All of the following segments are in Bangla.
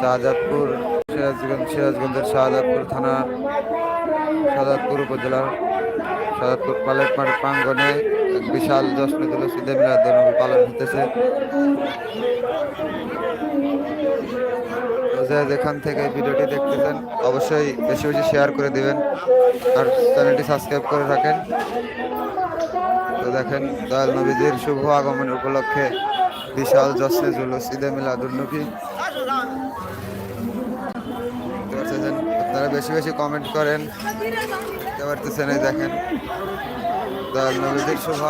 শাহজাদপুর, সিরাজগঞ্জ, সিরাজগঞ্জের শাহজাদপুর থানা, শাহজাদপুর উপজেলার শাহজাদপুর মাঠ প্রাঙ্গনে এক বিশাল জশ্ন জুলুস ঈদে মিলাদুন্নবী পালন হতেছে যেখান থেকে ভিডিওটি দেখতেছেন, অবশ্যই বেশি বেশি শেয়ার করে দিবেন আর চ্যানেলটি সাবস্ক্রাইব করে রাখেন। তো দেখেন, দয়াল নবীজির শুভ আগমনের উপলক্ষে বিশাল জশ্নে জুলুস ঈদে দেখতে পারতেছেন আপনারা বেশি বেশি কমেন্ট করেন। দেখতে পারতেছেন এই দেখেন দয়াল শুভ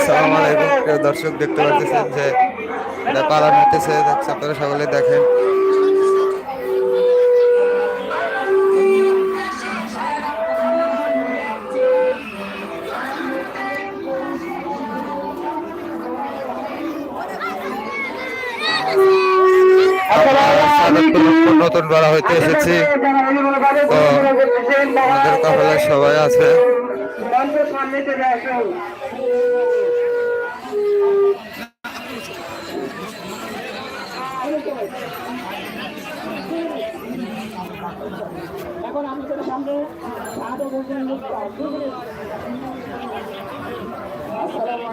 আসসালামু আলাইকুম। প্রিয় দর্শক দেখতে পাচ্ছেন যে এটা হতেছে দেখছে আপনারা সকলে দেখেন। নতুন পাড়া হইতে এসেছি। তো আমাদের কাফেলায় সবাই আছে। এখন সামনে আসসালামু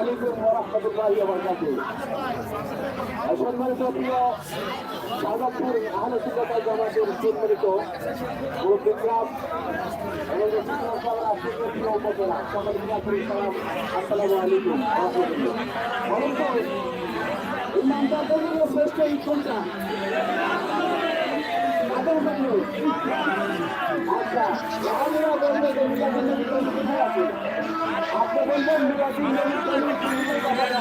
আলাইকুম ওয়া রাহমাতুল্লাহি ওয়া বারাকাতুহু সম্মানিত প্রিয় সাদাপুর আহলে সুন্নাত ওয়াল জামাতের সম্মানিত মুরব্বী ক্লাব এবং সুন্নাত প্রিয় উপজেলা সকলকে সালাম আসসালামু আলাইকুম ওয়া রাহমাতুল্লাহ ইমানদার জন্য শ্রেষ্ঠ ঈদ কোনটা আচ্ছা আমরা বলতে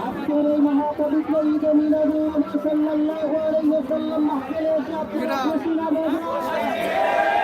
আজকের এই মহাপবিত্র ঈদ মিলাদুন সাল্লাল্লাহু আলাইহি ওয়াসাল্লাম মাহফিলে এসে আপনারা খুশি না বেজার?